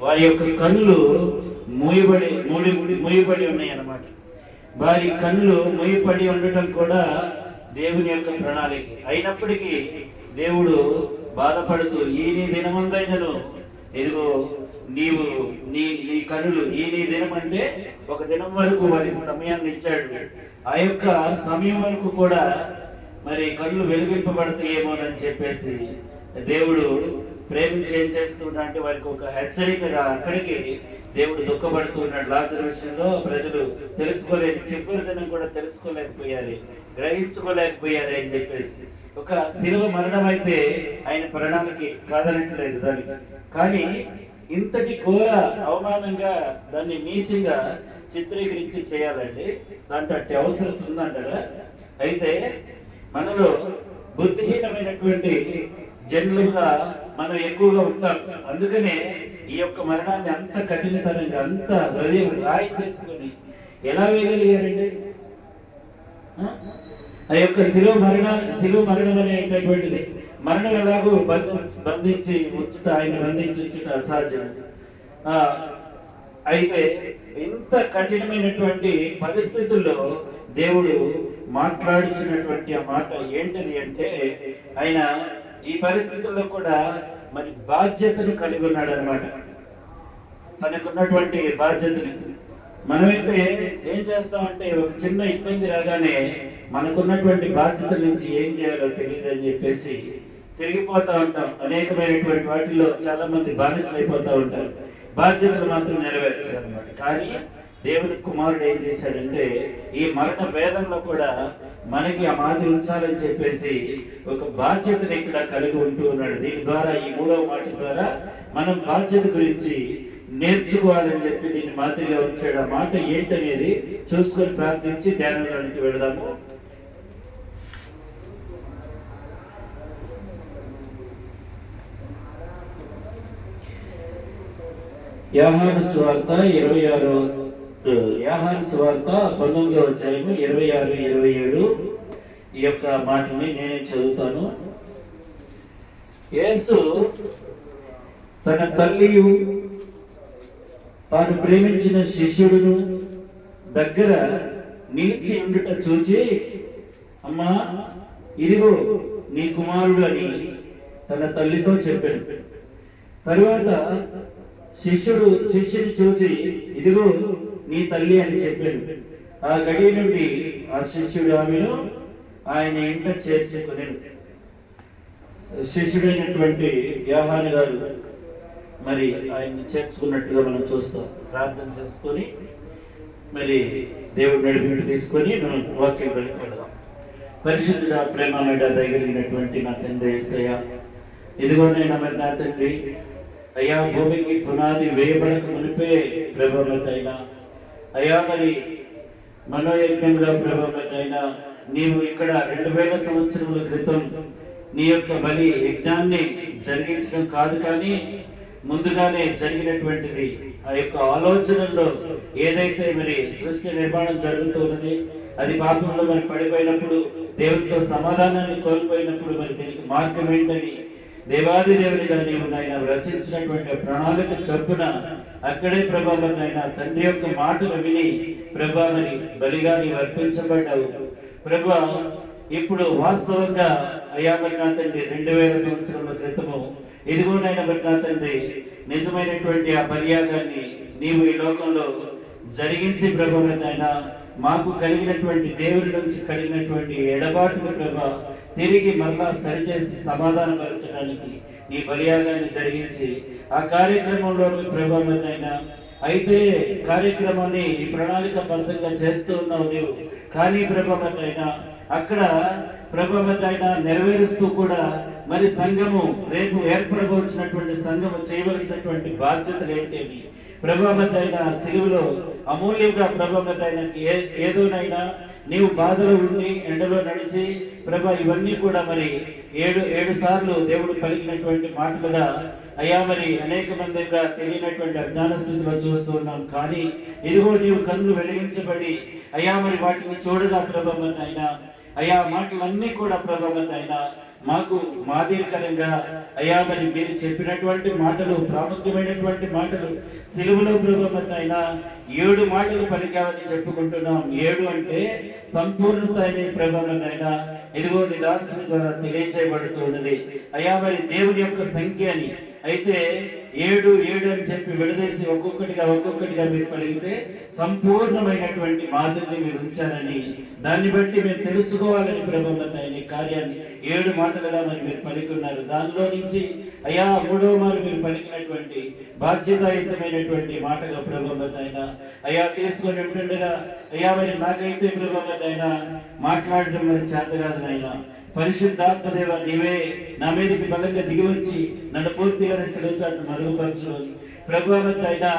వారి యొక్క కన్నులు మూయబడి మూడి మూయబడి ఉన్నాయి అన్నమాట వారి కన్నులు మూయబడి ఉండటం కూడా దేవుని యొక్క ప్రణాళిక. అయినప్పటికీ దేవుడు బాధపడుతూ ఈ నీ దినమందైనను ఇదిగో నీవు నీ నీ కనులు ఈ నీ దినం అంటే ఒక దినం వరకు వారి సమయాన్ని ఇచ్చాడు. ఆ యొక్క సమయం వరకు కూడా మరి కళ్ళు వెలిగింపబడతాయేమోనని చెప్పేసి దేవుడు ప్రేమించి ఏం అంటే వారికి ఒక హెచ్చరికగా అక్కడికి దేవుడు దుఃఖపడుతున్నాడు. లాజర్ విషయంలో ప్రజలు తెలుసుకోలేదు చివరి దినం కూడా తెలుసుకోలేకపోయారు గ్రహించుకోలేకపోయారు అని చెప్పేసి. ఒక శిలువ మరణం అయితే ఆయన ప్రణాళిక కాదనట్లేదు దానికి. కానీ ఇంతటి ఘోర అవమానంగా దాన్ని నీచంగా చిత్రీకరించి చేయాలండి దాంట్లో అట్టి అవసరం ఉందంటారా? అయితే మనలో బుద్ధిహీనమైనటువంటి జనరల్గా మనం ఎక్కువగా ఉంటాం. అందుకనే ఈ యొక్క మరణాన్ని అంత కఠినతరంగా అంత హృదయం రాయి చేసుకొని ఎలా వేయగలిగారండి? ఆ? యొక్క శిలువ మరణ శిలువ మరణం అనేటటువంటిది. మరణం ఎలాగో బంధ బంధించి ఉంచుట ఆయన బంధించి ఉంచుట అసాధ్యం. అయితే ఇంత కఠినమైనటువంటి పరిస్థితుల్లో దేవుడు మాట్లాడుతున్నటువంటి ఆ మాట ఏంటిది అంటే ఆయన ఈ పరిస్థితుల్లో కూడా మరి బాధ్యతను కలిగి ఉన్నాడు అనమాట తనకున్నటువంటి బాధ్యతని. మనమైతే ఏం చేస్తామంటే ఒక చిన్న ఇబ్బంది రాగానే మనకున్నటువంటి బాధ్యత నుంచి ఏం చేయాలో తెలియదు అని చెప్పేసి తిరిగిపోతా ఉంటాం. అనేకమైనటువంటి వాటిలో చాలా మంది బానిసలు ఉంటారు. బాధ్యతలు మాత్రం నెరవేర్చారు అనమాట కానీ దేవుని కుమారుడు ఏం చేశాడంటే ఈ మరణ వేదంలో కూడా మనకి ఆ మాదిరి ఉంచాలని చెప్పేసి ఒక బాధ్యతని ఇక్కడ కలిగి ఉంటూ ఉన్నాడు. దీని ద్వారా ఈ మూడవ మాట ద్వారా మనం బాధ్యత గురించి నేర్చుకోవాలని చెప్పి దీన్ని మాదిరిగా ఉంచాడు. ఆ మాట ఏంటనేది చూసుకొని ప్రార్థించి ధ్యానంలోనికి వెళదాము. యాహాను స్వార్థ ఇరవై ఆరు యాహాన్ స్వార్త పంతొమ్మిదో అధ్యాయము ఇరవై ఆరు ఇరవై ఏడు ఈ యొక్క మాటని నేనే చదువుతాను. యేసు తన తల్లియు తాను ప్రేమించిన శిష్యుడును దగ్గర నిలిచి ఉండుట చూచి అమ్మా ఇదిగో నీ కుమారుడు అని తన తల్లితో చెప్పాడు. తరువాత శిష్యుడు శిష్యుని చూచి ఇదిగో నీ తల్లి అని చెప్పాను ఆ గడి నుండి ఆ శిష్యుడు ఆమెను ఆయన ఇంట చేర్చుకునేను. శిష్యుడైనటువంటి యాహాని గారు మరి ఆయన్ని చేర్చుకున్నట్టుగా మనం చూస్తాం. ప్రార్థన చేసుకొని మరి దేవుడు నడిపింపు తీసుకొని మనం వాక్యం వెళ్ళిపోదాం వెళదాం. పరిశుద్ధుడ ప్రేమ మీద దయగలిగినటువంటి నా తండ్రి ఏసయ్య ఇదిగో నేను మరి నా తండ్రి అయ్యా భూమికి పునాది వేయబడక మునిపే ప్రభావతైనా అయ్యా మరి మనోయజ్ఞంలో ప్రభావతైనా నీవు ఇక్కడ రెండు వేల సంవత్సరముల క్రితం నీ యొక్క బలి యజ్ఞాన్ని జరిగించడం కాదు కానీ ముందుగానే జరిగినటువంటిది. ఆ యొక్క ఆలోచనల్లో ఏదైతే మరి సృష్టి నిర్మాణం జరుగుతున్నది అది పాపంలో మరి పడిపోయినప్పుడు దేవునితో సమాధానాన్ని కోల్పోయినప్పుడు మరి దీనికి మార్గం ఏంటని దేవాది దేవునిగా నీవు నాయన రచించినటువంటి ప్రణాళిక చొప్పున అక్కడే ప్రభావం నాయన తండ్రి యొక్క మాటలు విని ప్రభా మరి బలిగా నీవు అర్పించబడ్డావు. ప్రభా ఇప్పుడు వాస్తవంగా అయ్యా నా తండ్రి రెండు వేల సంవత్సరాల క్రితము ఇదిగోనైనా మరి నా తండ్రి నిజమైనటువంటి ఆ పర్యాగాన్ని నీవు ఈ లోకంలో జరిగించి ప్రభుత్వైన మాకు కలిగినటువంటి దేవుడి నుంచి కలిగినటువంటి ఎడబాటును ప్రభా తిరిగి మరలా సరిచేసి సమాధానపరచడానికి ఈ బలియాగాన్ని జరిగించి ఆ కార్యక్రమంలో ప్రభావమైనా అయితే కార్యక్రమాన్ని ఈ ప్రణాళికబద్ధంగా చేస్తూ ఉన్నావు నీవు. కానీ ప్రభావమైనా అక్కడ ప్రభావమైనా నెరవేరుస్తూ కూడా మరి సంఘము రేపు ఏర్పడవలసినటువంటి సంఘము చేయవలసినటువంటి బాధ్యతలు ఏంటి ప్రభావమైన సిలువలో అమూల్యంగా ప్రభావమైన ఏ ఏదోనైనా నీవు బాధలో ఉండి ఎండలో నడిచి ప్రభా ఇవన్నీ కూడా మరి ఏడు ఏడు సార్లు దేవుడు పలికినటువంటి మాటలుగా అయ్యా మరి అనేక మందిగా తెలియనటువంటి అజ్ఞాన స్థితిలో చూస్తూ ఉన్నాం. కానీ ఇదిగో నీవు కన్ను వెలిగించబడి అయ్యా మరి వాటిని చూడగా ప్రభావం అయినా అయ్యా మాటలన్నీ కూడా ప్రభావం అయినా మాకు మాదిరికరంగా అయ్యా మరి మీరు చెప్పినటువంటి మాటలు ప్రాముఖ్యమైనటువంటి మాటలు సిలువలో అయినా ఏడు మాటలు పలికావని చెప్పుకుంటున్నాం. ఏడు అంటే సంపూర్ణత అనే అయినా ఇదిగో నీ ద్వారా ద్వారా తెలియచేయబడుతున్నది అయ్యా మరి దేవుని యొక్క సంఖ్య అని అయితే ఏడు ఏడు అని చెప్పి విడదీసి ఒక్కొక్కటిగా ఒక్కొక్కటిగా మీరు పలిగితే సంపూర్ణమైనటువంటి మాదిరిని మీరు ఉంచారని దాన్ని బట్టి మేము తెలుసుకోవాలని ప్రభావం కార్యాన్ని ఏడు మాటలుగా మరి మీరు పలికున్నారు. దానిలో నుంచి అయ్యా మూడో మారు మీరు పలికినటువంటి బాధ్యతాయుతమైనటువంటి మాటగా ప్రభావం అయ్యా తీసుకొని ఉంటుండగా అయ్యా మరి నాకైతే ప్రభావం మాట్లాడటం మాట్లాడడం మరి చేత కాదు నాయనా. పరిశుద్ధాత్మదేవ నీవే నా మీదకి బలంగా దిగి వచ్చి నన్ను పూర్తిగా సెలవుచాటు మరుగుపరచుకోవాలి ప్రభుత్వం అయినా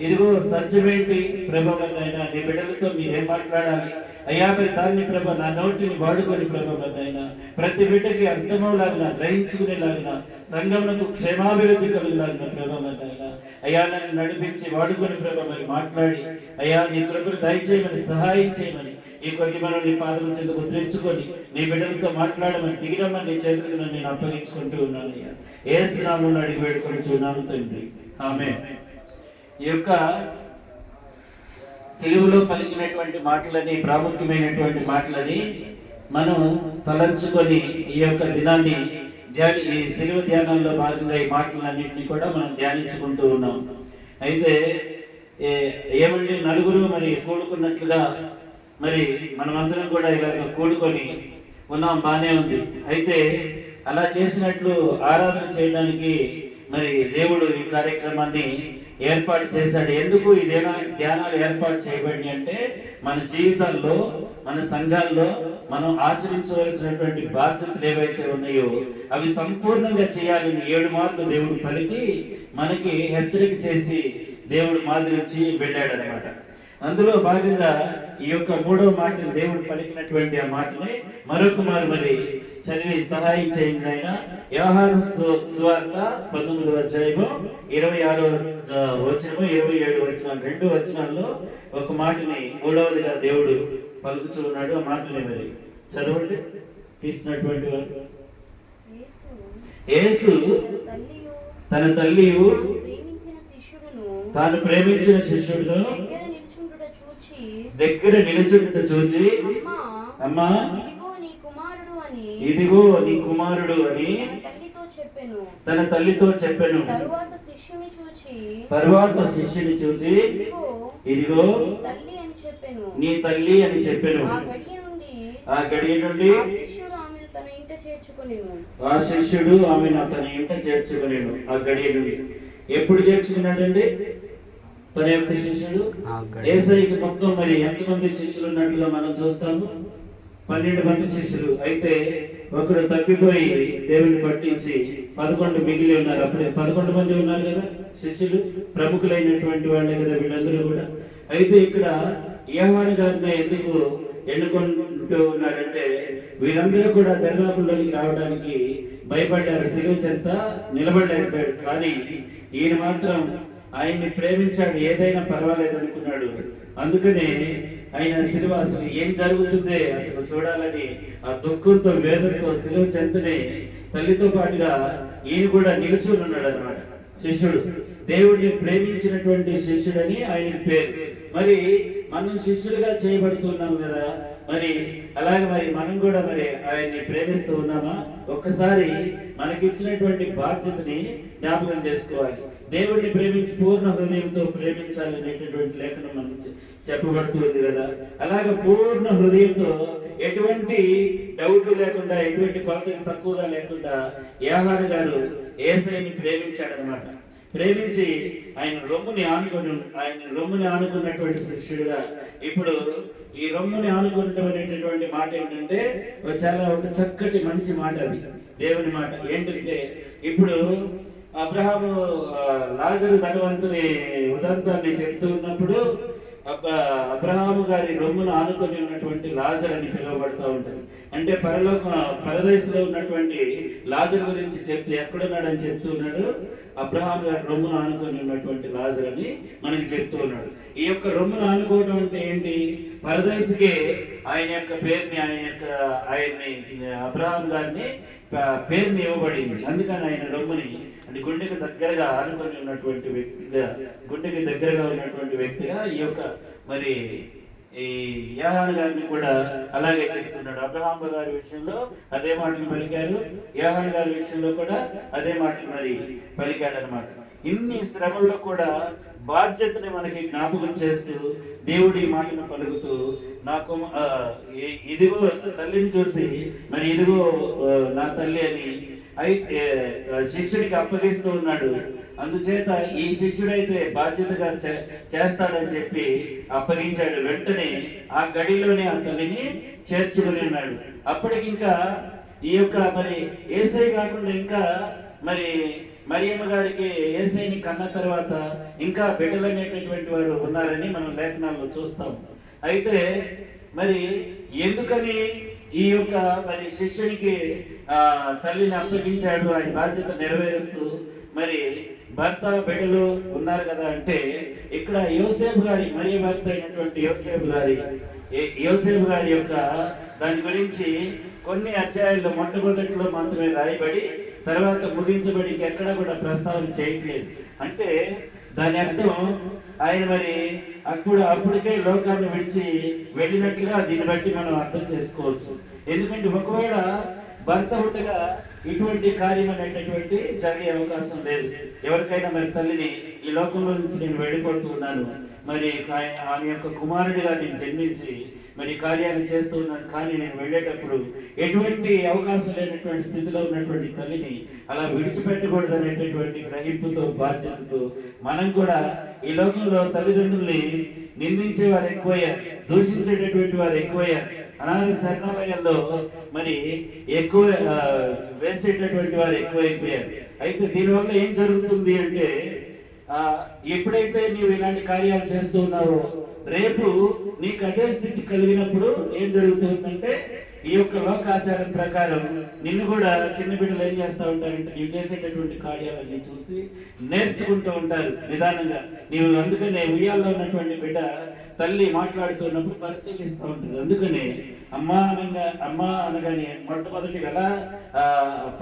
ఇదిగో సత్యమేంటి ప్రభుత్వం అయినా నీ బిడ్డలతో మీరేం మాట్లాడాలి? అయ్యా మరి దాన్ని ప్రభ నా నోటిని వాడుకొని ప్రభావైనా ప్రతి బిడ్డకి అర్థమవులాగిన గ్రహించుకునేలాగిన సంఘమునకు క్షేమాభివృద్ధి కలుగులాగిన ప్రభావైనా అయ్యా నన్ను నడిపించి వాడుకొని ప్రభావం మరి మాట్లాడి అయ్యా నీ కృపను దయచేయమని సహాయం చేయమని ఈ కొద్ది మనం నీ పాదం చేత ముద్రించుకొని నీ బిడ్డలతో మాట్లాడమని దిగిరమ్మని నీ చేతులకు నన్ను నేను అప్పగించుకుంటూ ఉన్నాను అయ్యా. ఏ స్నామంలో అడిగి వేడుకొని చూనాను తండ్రి. ఆమె ఈ యొక్క సెలువులో పలికినటువంటి మాటలని ప్రాముఖ్యమైనటువంటి మాటలని మనం తలంచుకొని ఈ యొక్క దినాన్ని ధ్యాని ఈ సిలువ ధ్యానంలో భాగంగా ఈ మాటలన్నింటినీ కూడా మనం ధ్యానించుకుంటూ ఉన్నాం. అయితే ఏమండి నలుగురు మరి కూడుకున్నట్లుగా మరి మనమందరం కూడా ఇలాగ కూడుకొని ఉన్నాం బాగానే ఉంది. అయితే అలా చేసినట్లు ఆరాధన చేయడానికి మరి దేవుడు ఈ కార్యక్రమాన్ని ఏర్పాటు చేశాడు. ఎందుకు ఈ ధ్యాన- ధ్యానాలు ఏర్పాటు చేయబడి అంటే మన జీవితాల్లో మన సంఘాల్లో మనం ఆచరించవలసినటువంటి బాధ్యతలు ఏవైతే ఉన్నాయో అవి సంపూర్ణంగా చేయాలని ఏడు మార్లు దేవుడు పలికి మనకి హెచ్చరిక చేసి దేవుడు మాదిరి ఇచ్చి వెళ్ళాడు అనమాట అందులో భాగంగా ఈ యొక్క మూడవ మాటని దేవుడు పలికినటువంటి ఆ మాటని మరొక మరి చదివి సహాయం చేయండి ఆయన వ్యవహార సువార్త పంతొమ్మిదవ అధ్యాయము ఇరవై ఆరో వచనము ఇరవై ఏడు వచనాలు రెండు వచనాల్లో ఒక మాటని మూడవదిగా దేవుడు పలుకుతూ ఉన్నాడు. ఆ మాటని మరి చదవండి. తీసినటువంటి వారు. యేసు తన తల్లియు తన ప్రేమించిన శిష్యుడును దగ్గర నిల్చుండుట చూచి అమ్మా ఇదిగో నీ కుమారుడు అని తన తల్లితో చెప్పెను. తన తల్లితో చెప్పెను. తరువాత శిష్యుని చూచి తరువాత శిష్యుని చూచి ఇదిగో నీ తల్లి అని చెప్పెను. నీ తల్లి అని చెప్పెను. ఆ గడియ నుండి ఆ శిష్యుడు ఆమెను తన ఇంట చేర్చుకొనెను. ఆ శిష్యుడు ఆమెను అతని ఇంట చేర్చుకునేను ఆ గడియ నుండి. ఎప్పుడు చేర్చుకున్నాడండి? తన యొక్క శిష్యుడు? ఏసైకి మొత్తం మరి ఎంతమంది శిష్యులు ఉన్నట్లుగా మనం చూస్తాము? పన్నెండు మంది శిష్యులు అయితే ఒకడు తప్పిపోయి దేవుని పట్టించి పదకొండు మిగిలి ఉన్నారు. అప్పుడే పదకొండు మంది ఉన్నారు కదా శిష్యులు ప్రముఖులైనటువంటి వాళ్ళే కదా వీళ్ళందరూ కూడా. అయితే ఇక్కడ యహాన్ గారిని ఎందుకు ఎన్నుకుంటూ ఉన్నారంటే వీరందరూ కూడా దరిదాపుల్లోకి రావడానికి భయపడ్డారు. సిలువ చెంత నిలబడలేకపోయాడు కానీ ఈయన మాత్రం ఆయన్ని ప్రేమించాడు. ఏదైనా పర్వాలేదు అనుకున్నాడు. అందుకనే ఆయన సిలువ అసలు ఏం జరుగుతుంది? అసలు చూడాలని ఆ దుఃఖంతో వేదంతో సిలువ చెంతనే తల్లితో పాటుగా ఈయన కూడా నిలుచుని ఉన్నాడు అనమాట శిష్యుడు దేవుడిని ప్రేమించినటువంటి శిష్యుడని ఆయన పేరు. మరి మనం శిష్యులుగా చేయబడుతున్నాం కదా? మరి అలాగే మరి మనం కూడా మరి ఆయన్ని ప్రేమిస్తూ ఉన్నామా? ఒక్కసారి మనకిచ్చినటువంటి బాధ్యతని జ్ఞాపకం చేసుకోవాలి. దేవుడిని ప్రేమించి పూర్ణ హృదయంతో ప్రేమించాలి అనేటటువంటి లేఖనం మనం చెప్పబడుతుంది కదా. అలాగే పూర్ణ హృదయంతో ఎటువంటి డౌట్ లేకుండా ఎటువంటి కొలత తక్కువగా లేకుండా యాహారు గారు ఏసైని ప్రేమించాడనమాట ప్రేమించి ఆయన రొమ్ముని ఆనుకొని ఆయన రొమ్ముని ఆనుకున్నటువంటి శిష్యుడుగా ఇప్పుడు ఈ రొమ్ముని ఆనుకునడం అనేటటువంటి మాట ఏంటంటే చాలా ఒక చక్కటి మంచి మాట అది దేవుని మాట. ఏంటంటే ఇప్పుడు అబ్రహాము లాజరు ధనవంతుని ఉదంతాన్ని చెప్తూ ఉన్నప్పుడు అబ్రహాము గారి రొమ్మును ఆనుకొని ఉన్నటువంటి లాజర్ అని పిలువబడుతూ ఉంటుంది. అంటే పరలోక పరదేశంలో ఉన్నటువంటి లాజర్ గురించి చెప్తే ఎక్కడున్నాడని చెప్తూ ఉన్నాడు? అబ్రహాం గారి రొమ్మును ఆనుకొని ఉన్నటువంటి లాజర్ అని మనకి చెప్తూ ఉన్నాడు. ఈ యొక్క రొమ్మును ఆనుకోవడం అంటే ఏంటి? పరదేశికి ఆయన యొక్క పేరుని ఆయన యొక్క ఆయన్ని అబ్రహాం గారిని పేరుని ఇవ్వబడింది. అందుకని ఆయన రొమ్ముని అంటే గుండెకి దగ్గరగా ఆనుకొని ఉన్నటువంటి వ్యక్తిగా గుండెకి దగ్గరగా ఉన్నటువంటి వ్యక్తిగా ఈ యొక్క మరి ఈ యాహాన్ గారిని కూడా అలాగే చెప్తున్నాడు. అబ్రహాం గారి విషయంలో అదే మాటలు పలికారు. యాహాన్ గారి విషయంలో కూడా అదే మాటలు మరి పలికాడు అనమాట ఇన్ని శ్రమల్లో కూడా బాధ్యతని మనకి జ్ఞాపకం చేస్తూ దేవుడి మాటను పలుకుతూ నాకు ఇదిగో తల్లిని చూసి మరి ఇదిగో నా తల్లి అని అయితే శిష్యుడికి అప్పగిస్తూ ఉన్నాడు. అందుచేత ఈ శిష్యుడైతే బాధ్యతగా చే- చేస్తాడని చెప్పి అప్పగించాడు. వెంటనే ఆ గడిలోనే అతనిని చేర్చుకుని ఉన్నాడు. అప్పటికి ఇంకా ఈ యొక్క మరి ఏసై కాకుండా ఇంకా మరి మరియమ్మ గారికి ఏసైని కన్న తర్వాత ఇంకా బిడ్డలు అనేటటువంటి వారు ఉన్నారని మనం లేఖనాల్లో చూస్తాం. అయితే మరి ఎందుకని ఈ యొక్క మరి శిష్యునికి తల్లిని అప్పగించాడు ఆయన బాధ్యత నెరవేరుస్తూ మరి భర్త బిడ్డలు ఉన్నారు కదా అంటే ఇక్కడ యోసేపు గారి మరి భర్త అయినటువంటి యోసేపు గారి ఏ- యోసేపు గారి యొక్క దాని గురించి కొన్ని అధ్యాయాల్లో మొట్టమొదటిలో మాత్రమే రాయబడి తర్వాత ముగించబడి ఎక్కడ కూడా ప్రస్తావన చేయట్లేదు. అంటే దాని అర్థం ఆయన మరి అప్పుడు అప్పటికే లోకాన్ని విడిచి వెళ్ళినట్లుగా దీన్ని బట్టి మనం అర్థం చేసుకోవచ్చు. ఎందుకంటే ఒకవేళ భర్త ఉండగా ఇటువంటి కార్యం అనేటటువంటి జరిగే అవకాశం లేదు. ఎవరికైనా మరి తల్లిని ఈ లోకంలో నుంచి నేను వెళ్ళిపోతున్నాను మరి ఆమె యొక్క కుమారుడిగా నేను జన్మించి మరి కార్యాలు చేస్తూ ఉన్నాను కానీ నేను వెళ్ళేటప్పుడు ఎటువంటి అవకాశం లేనటువంటి స్థితిలో ఉన్నటువంటి తల్లిని అలా విడిచిపెట్టకూడదు అనేటటువంటి గ్రహింపుతో బాధ్యతతో మనం కూడా ఈ లోకంలో తల్లిదండ్రుల్ని నిందించే వారు ఎక్కువయ్యారు దూషించేటటువంటి వారు ఎక్కువయ్యారు అనాథ శరణాలయాల్లో మరి ఎక్కువ వేసేటటువంటి వారు ఎక్కువైపోయారు. అయితే దీనివల్ల ఏం జరుగుతుంది అంటే ఎప్పుడైతే నీవు ఇలాంటి కార్యాలు చేస్తూ ఉన్నావో రేపు నీకు అదే స్థితి కలిగినప్పుడు ఏం జరుగుతుందంటే ఈ యొక్క లోకాచారం ప్రకారం నిన్ను కూడా చిన్న బిడ్డలు ఏం చేస్తూ ఉంటారంటే నీవు చేసేటటువంటి కార్యాలన్నీ చూసి నేర్చుకుంటూ ఉంటారు నిదానంగా. నీవు అందుకనే ఉయ్యాల్లో ఉన్నటువంటి బిడ్డ తల్లి మాట్లాడుతున్నప్పుడు పరిశీలిస్తూ ఉంటుంది. అందుకనే అమ్మా అనగా అమ్మా అనగానే మొట్టమొదటి ఎలా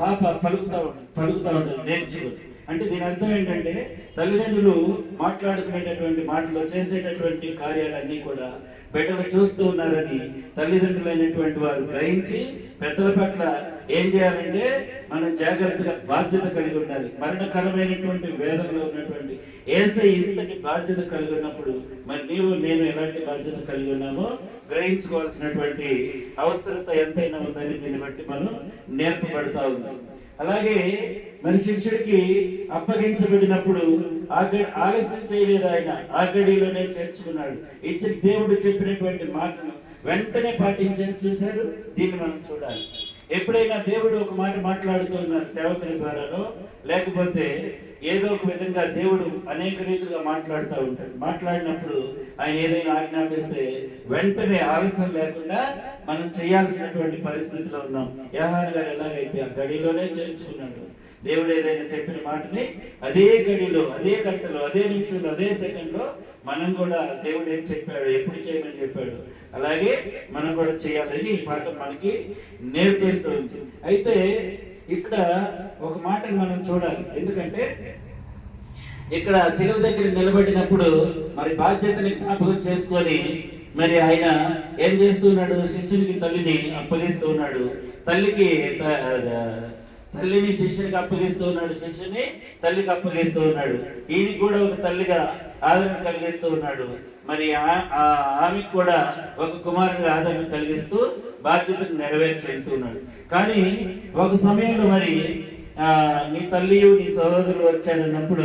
పాప పలుకుతా ఉంటుంది పలుకుతా ఉంటుంది. నేర్చుకుంటుంది అంటే దీని అర్థం ఏంటంటే తల్లిదండ్రులు మాట్లాడుకునేటటువంటి మాటలు చేసేటటువంటి కార్యాలన్నీ కూడా బిడ్డలు చూస్తూ ఉన్నారని తల్లిదండ్రులైనటువంటి వారు గ్రహించి పెద్దల పట్ల ఏం చేయాలంటే మనం జాగ్రత్తగా బాధ్యత కలిగి ఉండాలి. మరణకరమైనటువంటి వేదంలో ఉన్నటువంటి ఏసై ఇంతటి బాధ్యత కలిగి ఉన్నప్పుడు మరి నీవు నేను ఎలాంటి బాధ్యత కలిగి ఉన్నామో గ్రహించుకోవాల్సినటువంటి అవసరత ఎంతైనా ఉందని దీన్ని బట్టి మనం నేర్పబడతా ఉంది అలాగే మరి శిష్యుడికి అప్పగించబడినప్పుడు ఆ గడి ఆలస్యం చేయలేదు ఆయన. ఆ గడిలోనే చేర్చుకున్నాడు. ఇచ్చి దేవుడు చెప్పినటువంటి మాటను వెంటనే పాటించని చూశాడు దీన్ని మనం చూడాలి. ఎప్పుడైనా దేవుడు ఒక మాట మాట్లాడుతున్నారు సేవకుని ద్వారాలో లేకపోతే ఏదో ఒక విధంగా దేవుడు అనేక రీతిగా మాట్లాడుతూ ఉంటాడు. మాట్లాడినప్పుడు ఆయన ఏదైనా ఆజ్ఞాపిస్తే వెంటనే ఆలస్యం లేకుండా మనం చేయాల్సినటువంటి పరిస్థితిలో ఉన్నాం. యహాన్ గారు ఎలాగైతే ఆ గడిలోనే చేర్చుకున్నాడు దేవుడు ఏదైనా చెప్పిన మాటని అదే గడిలో అదే గంటలో అదే నిమిషంలో అదే సెకండ్లో మనం కూడా దేవుడు ఏం చెప్పాడు ఎప్పుడు చేయమని చెప్పాడు. అలాగే మనం కూడా చేయాలని ఈ పాఠం మనకి నేర్పిస్తుంది అయితే ఇక్కడ ఒక మాటను మనం చూడాలి. ఎందుకంటే ఇక్కడ శిలువ దగ్గర నిలబడినప్పుడు మరి బాధ్యతని జ్ఞాపకం చేసుకొని మరి ఆయన ఏం చేస్తున్నాడు? శిష్యునికి తల్లిని అప్పగిస్తూ ఉన్నాడు. తల్లికి తల్లిని శిష్యునికి అప్పగిస్తూ ఉన్నాడు. శిష్యుని తల్లికి అప్పగిస్తూ ఉన్నాడు. ఈయనకి కూడా ఒక తల్లిగా ఆదరణ కలిగిస్తూ ఉన్నాడు. మరి ఆ- ఆమెకు కూడా ఒక కుమారుడిగా ఆదరణ కలిగిస్తూ బాధ్యతను నెరవేర్చుతున్నాడు కానీ ఒక సమయంలో మరి నీ తల్లి నీ సహోదరులు వచ్చారన్నప్పుడు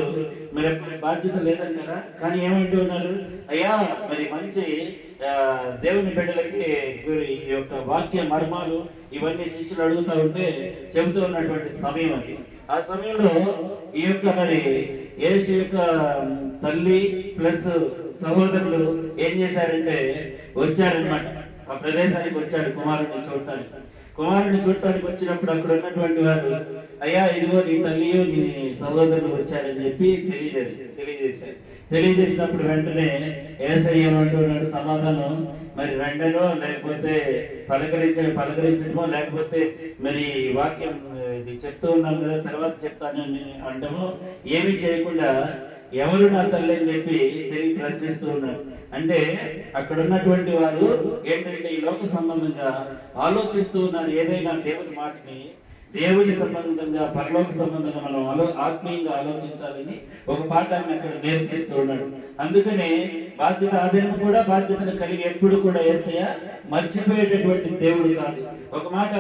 మరి అప్పుడు బాధ్యత లేదంటారా కానీ ఏమంటూ ఉన్నారు? అయ్యా మరి మంచి దేవుని బిడ్డలకి ఈ యొక్క వాక్య మర్మాలు ఇవన్నీ శిష్యులు అడుగుతూ ఉంటే చెబుతూ ఉన్నటువంటి సమయం అది. ఆ సమయంలో ఈ యొక్క మరి యేసు యొక్క తల్లి ప్లస్ సహోదరులు ఏం చేశారంటే వచ్చారనమాట ఆ ప్రదేశానికి వచ్చాడు కుమారుడిని చూడటానికి. కుమారుడిని చూడటానికి వచ్చినప్పుడు అక్కడ ఉన్నటువంటి వారు అయ్యా ఇదిగో నీ తల్లియో నీ సహోదరులు వచ్చారని చెప్పి తెలియజేసి తెలియజేశారు. తెలియజేసినప్పుడు వెంటనే ఏసయ్యమంటున్నాడు సమాధానం మరి రెండనో లేకపోతే పలకరించ పలకరించడమో లేకపోతే మరి వాక్యం ఇది చెప్తూ ఉన్నాను కదా తర్వాత చెప్తానని అంటాము ఏమీ చేయకుండా ఎవరు నా తల్లి అని చెప్పి తిరిగి ప్రశ్నిస్తూ ఉన్నాడు అంటే అక్కడ ఉన్నటువంటి వారు ఏంటంటే ఈ లోక సంబంధంగా ఆలోచిస్తూ ఉన్నారు. ఏదైనా దేవుని మాటని దేవుని సంబంధంగా పరలోక సంబంధంగా మనం ఆలో ఆత్మీయంగా ఆలోచించాలని ఒక పాఠాన్ని అక్కడ నేర్పిస్తూ ఉన్నాడు. అందుకనే బాధ్యత ఆదరణ కూడా బాధ్యతను కలిగి ఎప్పుడు కూడా ఏసయ్య మర్చిపోయేటటువంటి దేవుడు కాదు. ఒక మాట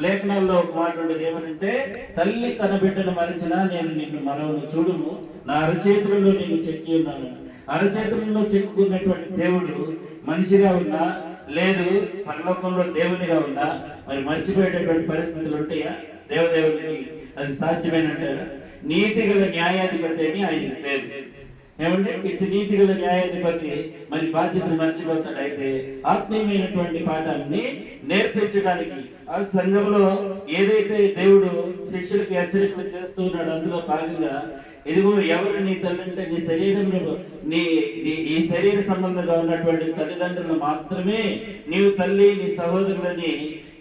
లేఖనాల్లో ఒక మాట ఉండేది ఏమనంటే తల్లి తన బిడ్డను మరిచినా నేను నిన్ను మరవను. చూడుము నా అరచేతులలో నేను చెక్కి ఉన్నాను. అరచేతుల్లో చెప్పుకున్నటువంటి దేవుడు మనిషిగా ఉన్నా లేదు పరలోకంలో దేవునిగా ఉన్నా మరి మర్చిపోయేటటువంటి పరిస్థితులు ఉంటాయా? దేవదేవుడికి అది సాధ్యమేనంటారా? నీతి గల న్యాయాధిపతి అని ఆయన పేరు. ఏమంటే ఇటు నీతి గల న్యాయాధిపతి మరి బాధ్యతలు మర్చిపోతాడు. అయితే ఆత్మీయమైనటువంటి పాఠాన్ని నేర్పించడానికి ఆ సంఘంలో ఏదైతే దేవుడు శిష్యులకి హెచ్చరికలు చేస్తూ ఉన్నాడు అందులో భాగంగా ఇదిగో ఎవరు నీ తల్లి అంటే నీ శరీరంలో నీ నీ ఈ శరీర సంబంధంగా ఉన్నటువంటి తల్లిదండ్రులు మాత్రమే నీవు తల్లి నీ సహోదరులని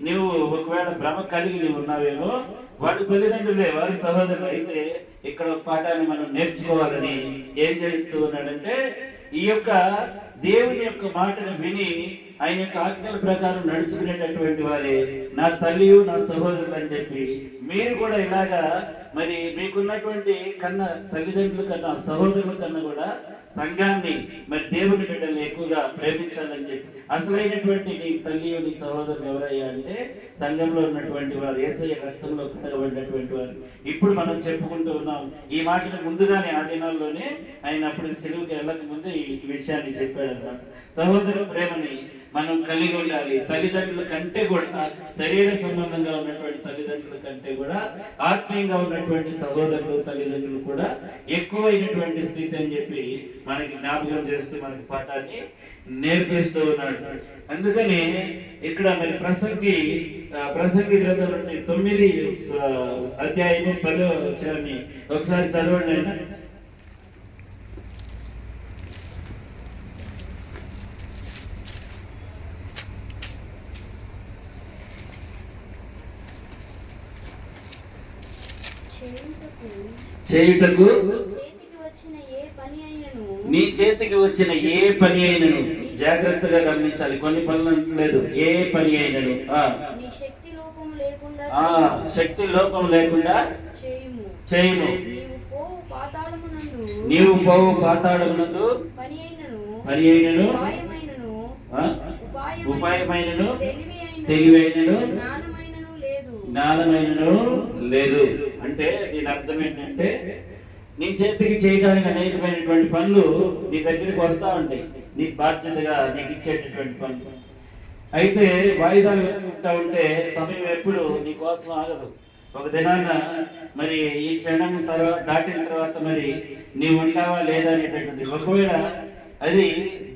నీవు ఒకవేళ భ్రమ కలిగి నీవు ఉన్నావేమో వాటి తల్లిదండ్రులే వారి సహోదరులు. అయితే ఇక్కడ ఒక పాఠాన్ని మనం నేర్చుకోవాలని ఏం చేస్తూ ఉన్నాడంటే ఈ యొక్క దేవుని యొక్క మాటను విని ఆయన యొక్క ఆజ్ఞల ప్రకారం నడుచుకునేటటువంటి వారే నా తల్లియు నా సహోదరులు అని చెప్పి మీరు కూడా ఇలాగా మరి మీకున్నటువంటి కన్నా తల్లిదండ్రుల కన్నా సహోదరుల కన్నా కూడా సంఘాన్ని మరి దేవుని బిడ్డలు ఎక్కువగా ప్రేమించాలని చెప్పి అసలైనటువంటి నీ తల్లి నీ సహోదరులు ఎవరయ్యా అంటే సంఘంలో ఉన్నటువంటి వారు ఏసయ్య రక్తంలో కడగబడినటువంటి వారు. ఇప్పుడు మనం చెప్పుకుంటూ ఉన్నాం ఈ మాటను ముందుగానే ఆ దినాల్లోనే ఆయన అప్పుడు సెలవుకి వెళ్ళక ముందే ఈ ఈ విషయాన్ని చెప్పాడు అన్నమాట సహోదర ప్రేమని మనం కలిగి ఉండాలి. తల్లిదండ్రుల కంటే కూడా శరీర సంబంధంగా ఉన్నటువంటి తల్లిదండ్రుల కంటే కూడా ఆత్మీయంగా ఉన్నటువంటి సహోదరులు తల్లిదండ్రులు కూడా ఎక్కువైనటువంటి స్థితి అని చెప్పి మనకి జ్ఞాపకం చేస్తూ మనకి పాఠాన్ని నేర్పిస్తూ ఉన్నాడు. అందుకని ఇక్కడ మరి ప్రసంగి ప్రసంగి గ్రంథం తొమ్మిది అధ్యాయము పదో వచ్చారని ఒకసారి చదవండి అయినా చేయుటకు చేయుటకు చేతికి వచ్చిన ఏ పని అయినను? నీ చేతికి వచ్చిన ఏ పని అయినను? జాగ్రత్తగా గమనించాలి. కొన్ని పనులు అంటలేదు ఏ పని అయినను? శక్తి లోపం లేకుండా చేయుము. నీవు పోవు పాతాళమునందు. పని అయినను. ఉపాయమైనను. తెలివైనను. జ్ఞానమైనను లేదు. జ్ఞానమైనను లేదు. అంటే దీని అర్థం ఏంటంటే నీ చేతికి చేయడానికి అనేకమైనటువంటి పనులు నీ దగ్గరికి వస్తూ ఉంటాయి. నీ బాధ్యతగా నీకు ఇచ్చేటటువంటి పనులు. అయితే వాయిదాలు వేసుకుంటా ఉంటే సమయం ఎప్పుడు నీ కోసం ఆగదు. ఒక దినాన మరి ఈ క్షణం తర్వాత దాటిన తర్వాత మరి నీవు ఉంటావా లేదా అనేటటువంటి ఒకవేళ అది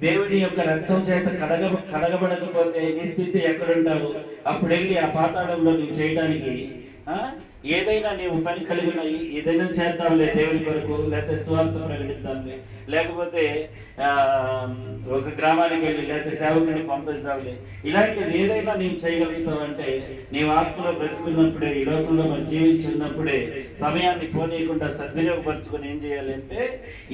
దేవుని యొక్క రక్తం చేత కడగ కడగబడకపోతే నీ స్థితి ఎక్కడుంటావు? అప్పుడు వెళ్ళి ఆ పాతాళంలో నువ్వు చేయడానికి ఏదైనా నీవు పని కలిగి ఏదైనా చేద్దాంలే దేవుని కొరకు లేకపోతే స్వార్థ ప్రకటిద్దాంలే. లేకపోతే ఆ, ఒక గ్రామానికి వెళ్ళి లేకపోతే సేవకుని పంపిద్దాంలే. ఇలాంటిది ఏదైనా నీవు చేయగలుగుతావు అంటే నీవు ఆత్మలో బ్రతుకున్నప్పుడే ఈ లోకంలో మనం జీవించున్నప్పుడే సమయాన్ని పోనీయకుండా సద్వినియోగపరచుకొని ఏం చేయాలంటే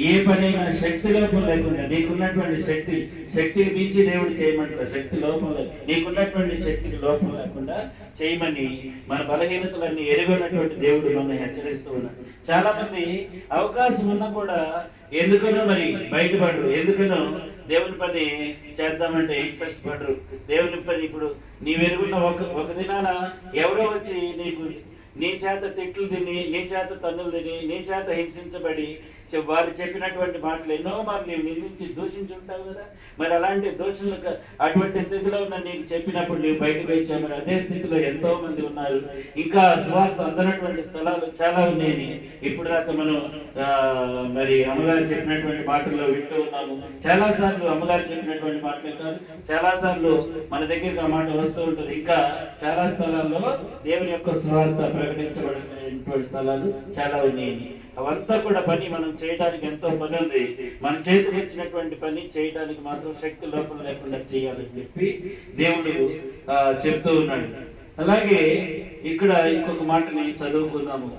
ఏ పనైనా శక్తి లోపం లేకుండా నీకున్నటువంటి శక్తి శక్తికి మించి దేవుడు చేయమంటారు శక్తి లోపం లేదు. నీకున్నటువంటి శక్తికి లోపం లేకుండా చేయమని మన బలహీనతలన్నీ ఉన్నటువంటి దేవుడు మనం హెచ్చరిస్తూ ఉన్నాడు. చాలా మంది అవకాశం ఉన్నా కూడా ఎందుకనో మరి బయటపడరు. ఎందుకనో దేవుని పని చేద్దామంటే ఇంట్రెస్ట్ పడరు. దేవుని పని ఇప్పుడు నీ వెరుగున్న ఒక ఒక దినాన ఎవరో వచ్చి నీకు నీ చేత తిట్లు తిని నీ చేత తన్నులు తిని నీ చేత హింసించబడి వారు చెప్పినటువంటి మాటలు ఎన్నో మరి నీవు నిందించి దూషించుంటావు కదా. మరి అలాంటి దోషులకు అటువంటి స్థితిలో ఉన్న నీకు చెప్పినప్పుడు నీవు బయటకు వచ్చావు. మరి అదే స్థితిలో ఎంతో మంది ఉన్నారు. ఇంకా స్వార్థ అందనటువంటి స్థలాలు చాలా ఉన్నాయని ఇప్పుడు దాకా మనం మరి అమ్మగారు చెప్పినటువంటి మాటల్లో వింటూ ఉన్నాము. చాలా సార్లు అమ్మగారు చెప్పినటువంటి మాటలే కాదు చాలా సార్లు మన దగ్గరికి ఆ మాట వస్తూ ఉంటుంది. ఇంకా చాలా స్థలాల్లో దేవుని యొక్క స్వార్థ ప్రకటించబడుతుంది స్థలాలు చాలా ఉన్నాయి. అవంతా కూడా పని మనం చేయడానికి ఎంతో పని ఉంది. మన చేతికి వచ్చినటువంటి పని చేయడానికి మాత్రం శక్తి లోపం లేకుండా చేయాలని చెప్పి దేవుడు చెప్తూ ఉన్నాడు. అలాగే ఇక్కడ ఇంకొక మాటని చదువుకున్నాము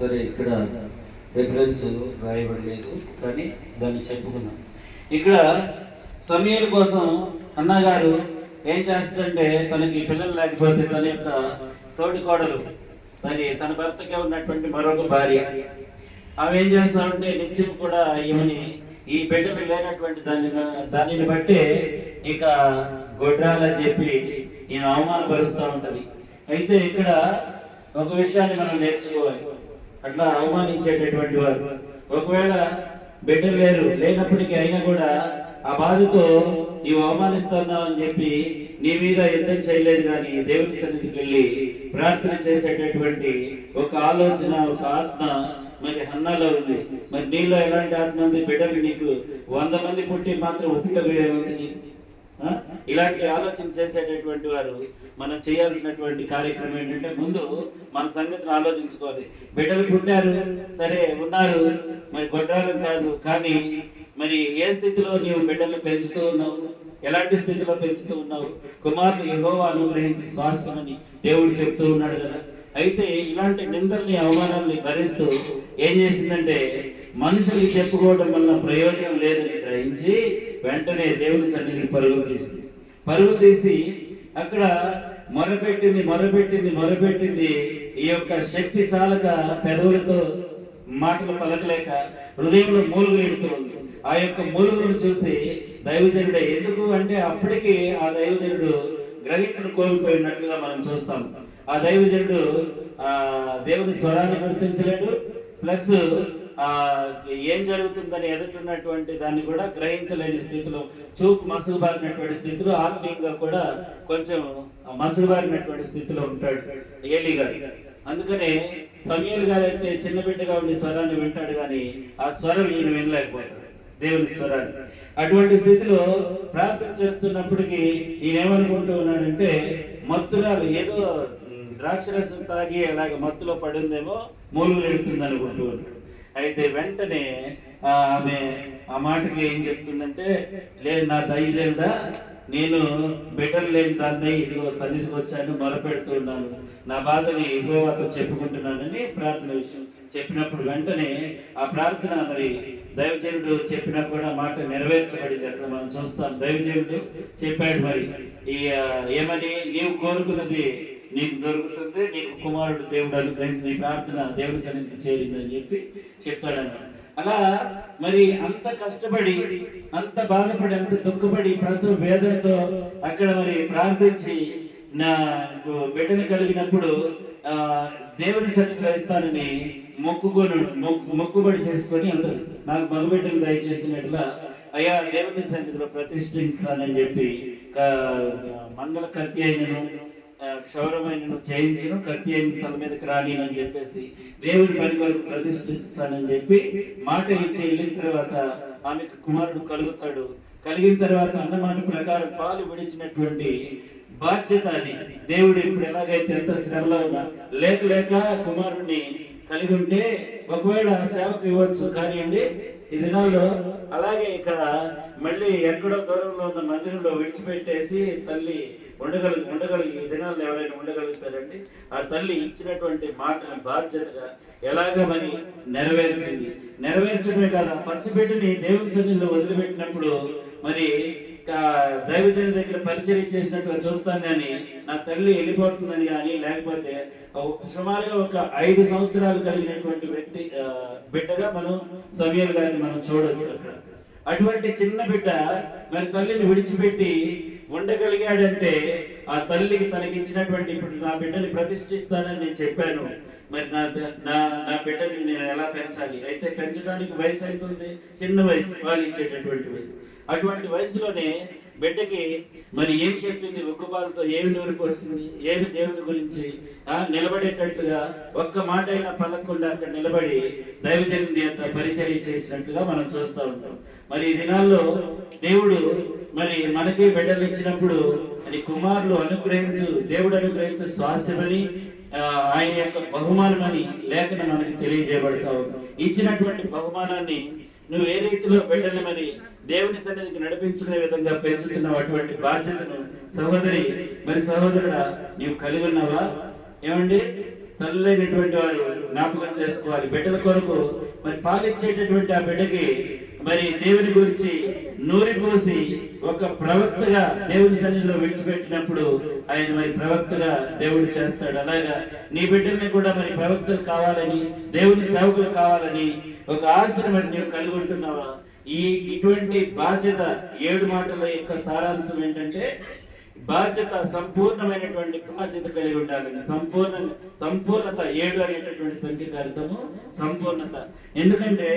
సరే ఇక్కడ రిఫరెన్స్ రాయబడలేదు కానీ దాన్ని చెప్పుకున్నాం ఇక్కడ సమయాల కోసం అన్నగారు ఏం చేస్తుందంటే తనకి పిల్లలు లేకపోతే తన యొక్క తోటి కోడలు మరి తన భర్తకే ఉన్నటువంటి మరొక భార్య. ఆమె ఏం చేస్తామంటే నిత్యం కూడా ఈమెని ఈ బిడ్డలు లేనటువంటి దాని దానిని బట్టి ఇక గొడ్రాలని చెప్పి ఈయన అవమానపరుస్తూ ఉంటుంది. అయితే ఇక్కడ ఒక విషయాన్ని మనం నేర్చుకోవాలి. అట్లా అవమానించేటటువంటి వారు. ఒకవేళ బిడ్డలు లేరు లేనప్పటికీ అయినా కూడా ఆ బాధతో నీవు అవమానిస్తున్నావు అని చెప్పి నీ మీద యుద్ధం చేయలేదు కానీ దేవుని సన్నిధికి వెళ్ళి ప్రార్థన చేసేటటువంటి ఒక ఆలోచన ఒక ఆత్మ మరి హన్నాలో ఉంది. మరి నీలో ఎలాంటి ఆత్మ ఉంది? బిడ్డలు నీకు వంద మంది పుట్టి మాత్రం ఉపయోగం ఇలాంటి ఆలోచన చేసేటటువంటి వారు మనం చేయాల్సినటువంటి కార్యక్రమం ఏంటంటే ముందు మన సంగతిని ఆలోచించుకోవాలి. బిడ్డలు పుట్టారు సరే ఉన్నారు మరి గొడ్రాలు కాదు కానీ మరి ఏ స్థితిలో నీవు బిడ్డలు పెంచుతూ ఉన్నావు? ఎలాంటి స్థితిలో పెంచుతూ ఉన్నావు? కుమారులు యెహోవా అనుగ్రహించి స్వాస్థ్యమని దేవుడు చెప్తూ ఉన్నాడు కదా. అయితే ఇలాంటి నిందల్ని అవమానాల్ని భరిస్తూ ఏం చేసిందంటే మనుషులు చెప్పుకోవడం వల్ల ప్రయోజనం లేదని గ్రహించి వెంటనే దేవుని సన్నిధికి పరుగు తీసింది. పరుగు తీసి అక్కడ మొరపెట్టింది మొరపెట్టింది మొరపెట్టింది. ఈ యొక్క శక్తి చాలక పెదవులతో మాటలు పలకలేక హృదయంలో మూలుగు ఉంది. ఆ యొక్క మూలుగును చూసి దైవజనుడు ఎందుకు? అంటే అప్పటికి ఆ దైవజనుడు గ్రహింపును కోల్పోయినట్లుగా మనం చూస్తాం. ఆ దైవజనుడు ఆ దేవుని స్వరాన్ని గుర్తించలేడు. ప్లస్ ఆ ఏం జరుగుతుందని ఎదుటిన్నటువంటి దాన్ని కూడా గ్రహించలేని స్థితిలో చూపు మసుగుబారినటువంటి స్థితిలో ఆత్మీయంగా కూడా కొంచెం మసుగుబారినటువంటి స్థితిలో ఉంటాడు ఏలి గారు. అందుకనే సమీల్ గారు అయితే చిన్న బిడ్డగా ఉండి స్వరాన్ని వింటాడు కానీ ఆ స్వరం ఈయన వినలేకపోతాడు. దేవుని స్వరాలు అటువంటి స్థితిలో ప్రార్థన చేస్తున్నప్పటికీ ఈయన ఏమనుకుంటూ ఉన్నాడంటే మత్తురాలు ఏదో ద్రాక్షరసం తాగి అలాగే మత్తులో పడిందేమో మూలుగులు ఎడుతుంది అనుకుంటూ ఉన్నాడు. అయితే వెంటనే ఆమె ఆ మాటకి ఏం చెప్తుందంటే లేదు నా దైవజనుడా నేను బిడ్డలు లేని దాన్ని ఇదిగో సన్నిధికి వచ్చాను మొరపెడుతున్నాను నా బాధని ఎగోవాతో చెప్పుకుంటున్నానని ప్రార్థన విషయం చెప్పినప్పుడు వెంటనే ఆ ప్రార్థన మరి దైవజనుడు చెప్పినా కూడా మాట నెరవేర్చబడింది అక్కడ మనం చూస్తాం దైవజనుడు చెప్పాడు మరి ఈ ఏమని? నీవు కోరుకున్నది నీకు దొరుకుతుంది నీకు కుమారుడు దేవుడు అనుగ్రహించి నీ ప్రార్థన దేవుడి సన్నిధికి చేరిందని చెప్పి చెప్పాడన్నాడు అలా మరి అంత కష్టపడి అంత బాధపడి అంత దుఃఖపడి ప్రసవ వేదనతో అక్కడ మరి ప్రార్థించి నా బిడ్డను కలిగినప్పుడు ఆ దేవుని సన్నిధిలో ఇస్తానని మొక్కుకొని మొక్కు- మొక్కుబడి చేసుకొని అందరు. నాకు మగబిడ్డను దయచేసినట్లా అయ్యా దేవుని సన్నిధిలో ప్రతిష్ఠిస్తానని చెప్పి మంగళ కత్తి అయినను ఆ, క్షౌరమైనను చేయించను కత్తి అయిన తల మీదకి రాని అని చెప్పేసి దేవుని పని వరకు ప్రతిష్ఠిస్తానని చెప్పి మాట ఇచ్చి వెళ్ళిన తర్వాత ఆమెకు కుమారుడు కలుగుతాడు. కలిగిన తర్వాత అన్న మాట ప్రకారం పాలు విడిచినటువంటి బాధ్యత అది. దేవుడు ఇప్పుడు ఎలాగైతే ఎంత శ్రమలో ఉన్నా లేక లేక కుమారుడిని కలిగి ఉంటే ఒకవేళ సేవకు ఇవ్వచ్చు కానివ్వండి ఈ దినాల్లో అలాగే ఇక మళ్ళీ ఎక్కడో దూరంలో ఉన్న మందిరంలో విడిచిపెట్టేసి తల్లి ఉండగలి ఉండగలిగి ఈ దినాల్లో ఎవరైనా ఉండగలుగుతారండి? ఆ తల్లి ఇచ్చినటువంటి మాటని బాధ్యతగా ఎలాగ మరి నెరవేర్చింది? నెరవేర్చడమే కాదు ఆ పసిబిడ్డని దేవుని సన్నిధిలో వదిలిపెట్టినప్పుడు మరి దైవజన దగ్గర పరిచయం చేసినట్టుగా చూస్తాను కానీ నా తల్లి వెళ్ళిపోతుందని కానీ లేకపోతే సుమారుగా ఒక ఐదు సంవత్సరాలు కలిగినటువంటి వ్యక్తి బిడ్డగా మనం సమీర్ గారిని మనం చూడవచ్చు అక్కడ. అటువంటి చిన్న బిడ్డ మరి తల్లిని విడిచిపెట్టి ఉండగలిగాడంటే ఆ తల్లికి తనకి ఇచ్చినటువంటి ఇప్పుడు నా బిడ్డని ప్రతిష్ఠిస్తానని నేను చెప్పాను. మరి నా నా నా బిడ్డని నేను ఎలా పెంచాలి? అయితే పెంచడానికి వయసు అవుతుంది చిన్న వయసు పాలించేటటువంటి వయసు. అటువంటి వయసులోనే బిడ్డకి మరి ఏం చెప్పింది? ఉక్కుపాలతో ఏమి నూరికి వస్తుంది? ఏమి దేవుని గురించి? నిలబడేటట్లుగా నిలబడేటట్టుగా ఒక్క మాట అయినా పలకకుండా అక్కడ నిలబడి దైవజనుని అంత పరిచర్య చేసినట్లుగా మనం చూస్తూ ఉంటాం. మరి ఈ దినాల్లో దేవుడు మరి మనకి బిడ్డలు ఇచ్చినప్పుడు మరి కుమారులు అనుగ్రహించు దేవుడు అనుగ్రహించు స్వాస్థ్యమని ఆయన యొక్క బహుమానమని లేఖన మనకి తెలియజేయబడతావు ఇచ్చినటువంటి బహుమానాన్ని నువ్వు ఏ రీతిలో బిడ్డల్ని మరి దేవుని సన్నిధికి నడిపించుకునే విధంగా పెంచుతున్నావు అటువంటి బాధ్యతను సహోదరి మరి సహోదరుడా నీవు కలిగి ఉన్నావా? ఏమండి? తల్లులైనటువంటి వారు జ్ఞాపకం చేసుకోవాలి. బిడ్డల కొరకు మరి పాలిచ్చేటటువంటి ఆ బిడ్డకి మరి దేవుని గురించి నూరిపోసి ఒక ప్రవక్తగా దేవుని సన్నిధిలో విడిచిపెట్టినప్పుడు ఆయన మరి ప్రవక్తగా దేవుడు చేస్తాడు. అలాగా నీ బిడ్డల్ని కూడా మరి ప్రవక్తలు కావాలని దేవుని సేవకులు కావాలని ఒక ఆశ్రమం నీవు కలిగి ఉంటున్నావా ఈ ఇటువంటి బాధ్యత ఏడు మాటల యొక్క సారాంశం ఏంటంటే బాధ్యత సంపూర్ణమైనటువంటి బాధ్యత కలిగి ఉండాలని సంపూర్ణ సంపూర్ణత ఏడు అనేటటువంటి సంఖ్యకు అర్థము సంపూర్ణత. ఎందుకంటే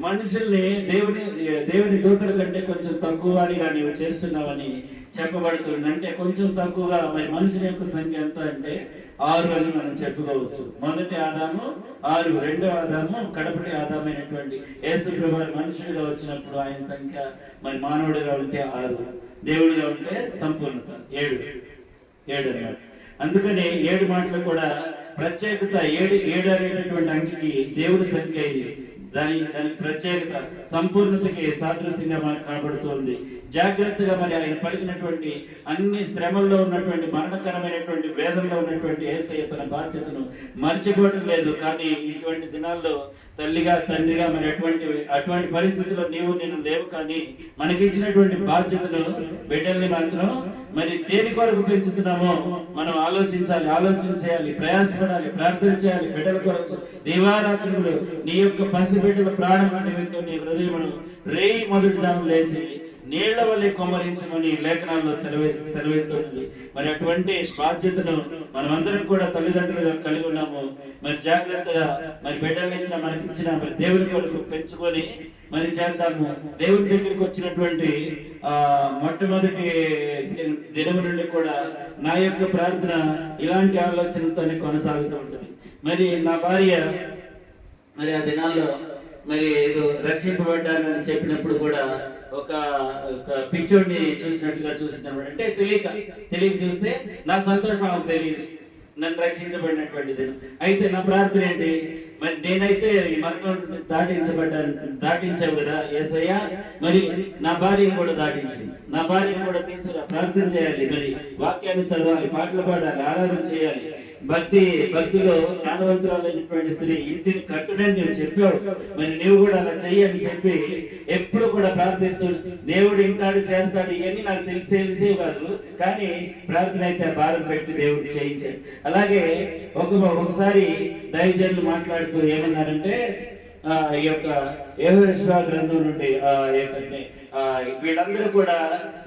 మనుషుల్ని దేవుని దేవుని దూతల కంటే కొంచెం తక్కువగా నీవు చేస్తున్నావని చెప్పబడుతుంది. అంటే కొంచెం తక్కువగా మరి మనుషుల యొక్క సంఖ్య ఎంత అంటే ఆరు అని మనం చెప్పుకోవచ్చు. మొదటి ఆదాము ఆరు రెండో ఆదాము కడపటి ఆదామైనటువంటి యేసు ప్రభు మనుషుడిగా వచ్చినప్పుడు ఆయన సంఖ్య మరి మానవుడిగా ఉంటే ఆరు దేవుడిగా ఉంటే సంపూర్ణత ఏడు ఏడు అన్నమాట అందుకని ఏడు మాటలు కూడా ప్రత్యేకత ఏడు ఏడు అనేటటువంటి అంకికి దేవుడి సంఖ్య ఇది. దాని దాని ప్రత్యేకత సంపూర్ణతకి సాదృశ్యంగా మనకు కనబడుతుంది. జాగ్రత్తగా మరి ఆయన పలికినటువంటి అన్ని శ్రమల్లో ఉన్నటువంటి మరణకరమైనటువంటి వేదనలో ఉన్నటువంటి ఏసయ్య తన బాధ్యతను మర్చిపోవటం లేదు. కానీ ఇటువంటి దినాల్లో తల్లిగా తండ్రిగా మరి అటువంటి అటువంటి పరిస్థితుల్లో నీవు నేను లేవు కానీ మనకి ఇచ్చినటువంటి బాధ్యతలు బిడ్డల్ని మాత్రం మరి దేని కొరకు పెంచుతున్నామో. మనం ఆలోచించాలి ఆలోచన చేయాలి ప్రయాసపడాలి ప్రార్థన చేయాలి బిడ్డల కొరకు. దివారాత్రులు నీ యొక్క పసిబిడ్డల ప్రాణం అంటే నీ హృదయం రేయి మొదటి దాము లేచి నీళ్ళ వల్లే కొమ్మరించమని లేఖనాల్లో సెలవు సెలవిస్తుంది మరి అటువంటి బాధ్యతను మనమందరం కూడా తల్లిదండ్రులుగా కలిగి ఉన్నాము. మరి జాగ్రత్తగా మరి బిడ్డలు ఇచ్చిన మనకి ఇచ్చిన మరి దేవుని కొరకు పెంచుకొని మరి చేద్దాము. దేవుని దగ్గరికి వచ్చినటువంటి ఆ మొట్టమొదటి దినము నుండి కూడా నా యొక్క ప్రార్థన ఇలాంటి ఆలోచనతోనే కొనసాగుతూ ఉంటుంది. మరి నా భార్య మరి ఆ దినాల్లో మరి ఏదో రక్షింపబడ్డానని చెప్పినప్పుడు కూడా ఒక పిక్చర్ని చూసినట్టుగా చూసింది అనమాట అంటే తెలియక తెలియక చూస్తే నా సంతోషం ఆమెకు తెలియదు నన్ను రక్షించబడినటువంటిది. అయితే నా ప్రార్థన ఏంటి? మరి నేనైతే ఈ మరణం దాటించబడ్డాను దాటించావు కదా ఏసయ్యా. మరి నా భార్యను కూడా దాటించింది నా భార్యను కూడా తీసుకురా ప్రార్థన చేయాలి. మరి వాక్యాన్ని చదవాలి పాటలు పాడాలి ఆరాధన చేయాలి. భక్తి భక్తిలో జ్ఞానవంతురాలైనటువంటి స్త్రీ ఇంటిని కట్టుడని నువ్వు చెప్పావు మరి నీవు కూడా అలా చెయ్యి అని చెప్పి ఎప్పుడు కూడా ప్రార్థిస్తూ దేవుడు ఇంటాడు చేస్తాడు ఇవన్నీ నాకు తెలిసి తెలిసే కాదు. కానీ ప్రార్థన అయితే భారం పెట్టి దేవుడు చేయించాడు. అలాగే ఒక ఒకసారి దైవజనులు మాట్లాడుతూ ఏమన్నారంటే ఈ యొక్క యెహోషువ గ్రంథం నుండి ఆ యొక్క వీళ్ళందరూ కూడా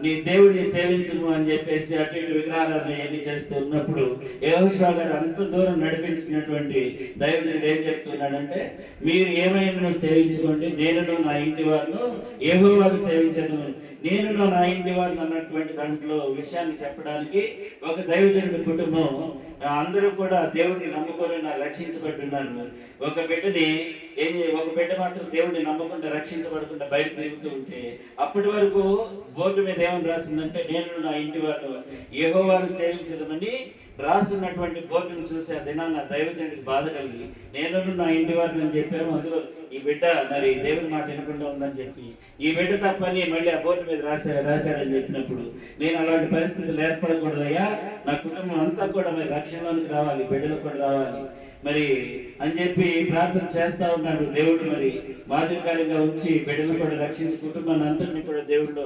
నీ దేవుడిని సేవించుము అని చెప్పేసి అటు ఇటు విగ్రహాలను ఎన్ని చేస్తూ ఉన్నప్పుడు యెహోషువ గారు అంత దూరం నడిపించినటువంటి దైవజనుడు ఏం చెప్తున్నాడంటే మీరు ఏమైనా సేవించుకోండి నేను నా ఇంటి వారిను యెహోవాను సేవించదు నేను నా ఇంటి వారిని అన్నటువంటి దాంట్లో విషయాన్ని చెప్పడానికి ఒక దైవజనుడి కుటుంబం అందరూ కూడా దేవుడిని నమ్ముకొని నా రక్షించబడుతున్నారు. ఒక బిడ్డని ఏం ఒక బిడ్డ మాత్రం దేవుడిని నమ్మకుండా రక్షించబడకుండా బయట తిరుగుతూ ఉంటే అప్పటి వరకు బోర్డు మీద ఏమని రాసిందంటే నేను నా ఇంటి వారు యెహోవాను సేవించదమని రాస్తున్నటువంటి బోర్డును చూసి ఆ దినాన్న దైవజనుడికి బాధ కలిగి నేను నా ఇంటి వారిని అని చెప్పాను అందులో ఈ బిడ్డ మరి దేవుని మాట వినకుండా ఉందని చెప్పి ఈ బిడ్డ తప్పని మళ్ళీ ఆ బోర్డు మీద రాశా రాశాడని చెప్పినప్పుడు నేను అలాంటి పరిస్థితులు ఏర్పడకూడదయ్యా నా కుటుంబం అంతా కూడా మరి రక్షణలోనికి రావాలి బిడ్డలకు కూడా రావాలి. మరి అని చెప్పి ప్రార్థన చేస్తా ఉన్నాడు దేవుడు మరి. మాదిరికారంగా ఉంచి బిడ్డలు కూడా రక్షించి కుటుంబాన్ని అంతటిని కూడా దేవుడు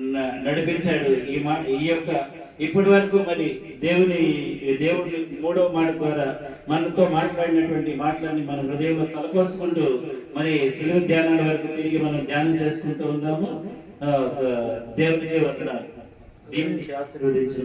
నడిపించాడు. ఈ మా ఈ యొక్క ఇప్పటి వరకు మరి దేవుని దేవుడి మూడవ మాట ద్వారా మనతో మాట్లాడినటువంటి మాటలన్నీ మన హృదయంలో తలపోసుకుంటూ మరి శిలువ ధ్యానాల వరకు తిరిగి మనం ధ్యానం చేసుకుంటూ ఉందాము. ఆ, వద్ద దేవునికి వందనాలు. ఆశీర్వదించు